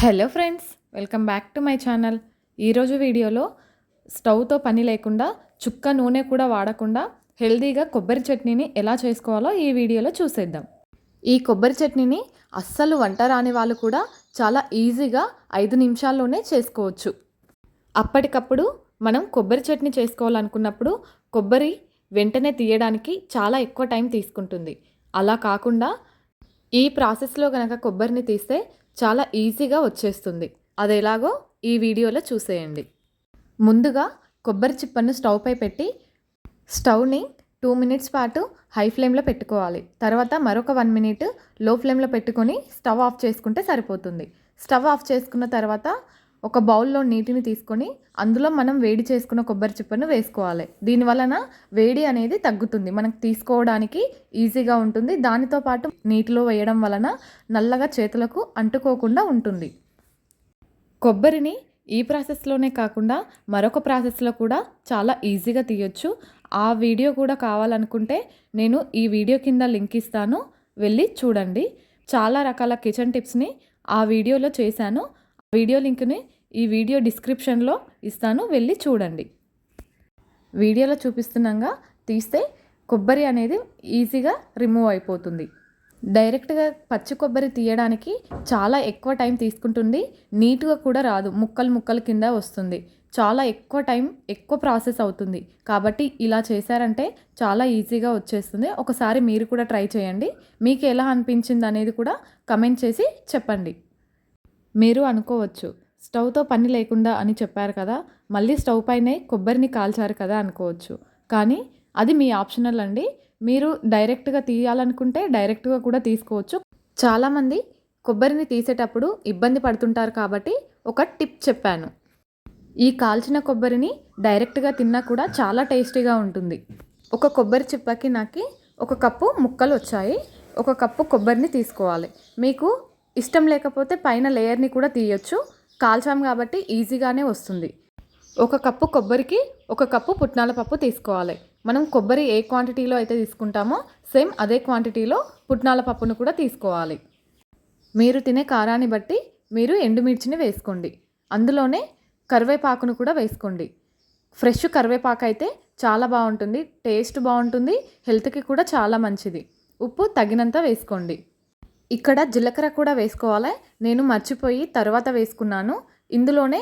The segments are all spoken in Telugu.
Hello friends welcome back to my channel. ఈరోజు వీడియోలో స్టవ్తో పని లేకుండా చుక్క నూనె కూడా వాడకుండా హెల్తీగా కొబ్బరి చట్నీని ఎలా చేసుకోవాలో ఈ వీడియోలో చూసేద్దాం. ఈ కొబ్బరి చట్నీని అస్సలు వంట రాని వాళ్ళు కూడా చాలా ఈజీగా ఐదు నిమిషాల్లోనే చేసుకోవచ్చు. అప్పటికప్పుడు మనం కొబ్బరి చట్నీ చేసుకోవాలనుకున్నప్పుడు కొబ్బరి వెంటనే తీయడానికి చాలా ఎక్కువ టైం తీసుకుంటుంది. అలా కాకుండా ఈ ప్రాసెస్లో కనుక కొబ్బరిని తీస్తే చాలా ఈజీగా వచ్చేస్తుంది. అది ఎలాగో ఈ వీడియోలో చూసేయండి. ముందుగా కొబ్బరి చిప్పను స్టవ్ పై పెట్టి స్టవ్ని టూ మినిట్స్ పాటు హై ఫ్లేమ్లో పెట్టుకోవాలి. తర్వాత మరొక వన్ మినిట్లో ఫ్లేమ్లో పెట్టుకొని స్టవ్ ఆఫ్ చేసుకుంటే సరిపోతుంది. స్టవ్ ఆఫ్ చేసుకున్న తర్వాత ఒక బౌల్లో నీటిని తీసుకొని అందులో మనం వేడి చేసుకున్న కొబ్బరి చిప్పను వేసుకోవాలి. దీని వలన వేడి అనేది తగ్గుతుంది. మనకు తీసుకోవడానికి ఈజీగా ఉంటుంది. దానితో పాటు నీటిలో వేయడం వలన నల్లగా చేతులకు అంటుకోకుండా ఉంటుంది. కొబ్బరిని ఈ ప్రాసెస్లోనే కాకుండా మరొక ప్రాసెస్లో కూడా చాలా ఈజీగా తీయొచ్చు. ఆ వీడియో కూడా కావాలనుకుంటే నేను ఈ వీడియో కింద లింక్ ఇస్తాను. వెళ్ళి చూడండి. చాలా రకాల కిచెన్ టిప్స్ని ఆ వీడియోలో చేశాను. వీడియో లింక్ని ఈ వీడియో డిస్క్రిప్షన్లో ఇస్తాను వెళ్ళి చూడండి. వీడియోలో చూపిస్తున్నాగా తీస్తే కొబ్బరి అనేది ఈజీగా రిమూవ్ అయిపోతుంది. డైరెక్ట్గా పచ్చి కొబ్బరి తీయడానికి చాలా ఎక్కువ టైం తీసుకుంటుంది నీట్గా కూడా రాదు ముక్కలు ముక్కలు కింద వస్తుంది. చాలా ఎక్కువ టైం ఎక్కువ ప్రాసెస్ అవుతుంది. కాబట్టి ఇలా చేశారంటే చాలా ఈజీగా వచ్చేస్తుంది. ఒకసారి మీరు కూడా ట్రై చేయండి. మీకు ఎలా అనిపించింది అనేది కూడా కమెంట్ చేసి చెప్పండి. మీరు అనుకోవచ్చు. స్టవ్తో పని లేకుండా అని చెప్పారు కదా మళ్ళీ స్టవ్ పైనే కొబ్బరిని కాల్చారు కదా అనుకోవచ్చు. కానీ అది మీ ఆప్షనల్ అండి. మీరు డైరెక్ట్గా తీయాలనుకుంటే డైరెక్ట్గా కూడా తీసుకోవచ్చు. చాలామంది కొబ్బరిని తీసేటప్పుడు ఇబ్బంది పడుతుంటారు కాబట్టి ఒక టిప్ చెప్పాను. ఈ కాల్చిన కొబ్బరిని డైరెక్ట్గా తిన్నా కూడా చాలా టేస్టీగా ఉంటుంది. ఒక కొబ్బరి చిప్పకి నాకు ఒక కప్పు ముక్కలు వచ్చాయి. ఒక కప్పు కొబ్బరిని తీసుకోవాలి. మీకు ఇష్టం లేకపోతే పైన లేయర్ని కూడా తీయొచ్చు. కాల్చాం కాబట్టి ఈజీగానే వస్తుంది. ఒక కప్పు కొబ్బరికి ఒక కప్పు పుట్నాల పప్పు తీసుకోవాలి. మనం కొబ్బరి ఏ క్వాంటిటీలో అయితే తీసుకుంటామో సేమ్ అదే క్వాంటిటీలో పుట్నాల పప్పును కూడా తీసుకోవాలి. మీరు తినే కారాన్ని బట్టి మీరు ఎండుమిర్చిని వేసుకోండి. అందులోనే కరివేపాకును కూడా వేసుకోండి. ఫ్రెష్ కరివేపాకు అయితే చాలా బాగుంటుంది టేస్ట్ బాగుంటుంది హెల్త్కి కూడా చాలా మంచిది. ఉప్పు తగినంత వేసుకోండి. ఇక్కడ జీలకర్ర కూడా వేసుకోవాలి. నేను మర్చిపోయి తర్వాత వేసుకున్నాను. ఇందులోనే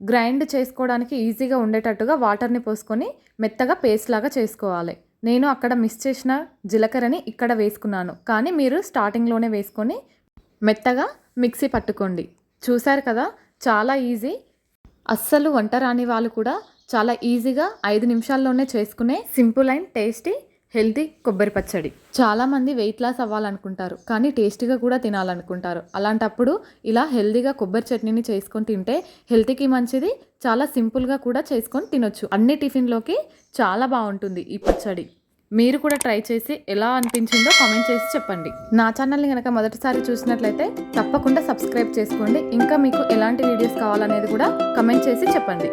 గ్రైండ్ చేసుకోవడానికి ఈజీగా ఉండేటట్టుగా వాటర్ని పోసుకొని మెత్తగా పేస్ట్ లాగా చేసుకోవాలి. నేను అక్కడ మిస్ చేసిన జీలకర్రని ఇక్కడ వేసుకున్నాను. కానీ మీరు స్టార్టింగ్లోనే వేసుకొని మెత్తగా మిక్సీ పట్టుకోండి. చూశారు కదా? చాలా ఈజీ. అస్సలు వంట రాని వాళ్ళు కూడా చాలా ఈజీగా ఐదు నిమిషాల్లోనే చేసుకునే సింపుల్ అండ్ టేస్టీ హెల్తీ కొబ్బరి పచ్చడి. చాలామంది వెయిట్ లాస్ అవ్వాలనుకుంటారు కానీ టేస్టీగా కూడా తినాలనుకుంటారు. అలాంటప్పుడు ఇలా హెల్తీగా కొబ్బరి చట్నీని చేసుకొని తింటే హెల్తీకి మంచిది చాలా సింపుల్గా కూడా చేసుకొని తినొచ్చు. అన్ని టిఫిన్లోకి చాలా బాగుంటుంది ఈ పచ్చడి. మీరు కూడా ట్రై చేసి ఎలా అనిపించిందో కామెంట్ చేసి చెప్పండి. నా ఛానల్ని కనుక మొదటిసారి చూసినట్లయితే తప్పకుండా సబ్స్క్రైబ్ చేసుకోండి. ఇంకా మీకు ఎలాంటి వీడియోస్ కావాలనేది కూడా కమెంట్ చేసి చెప్పండి.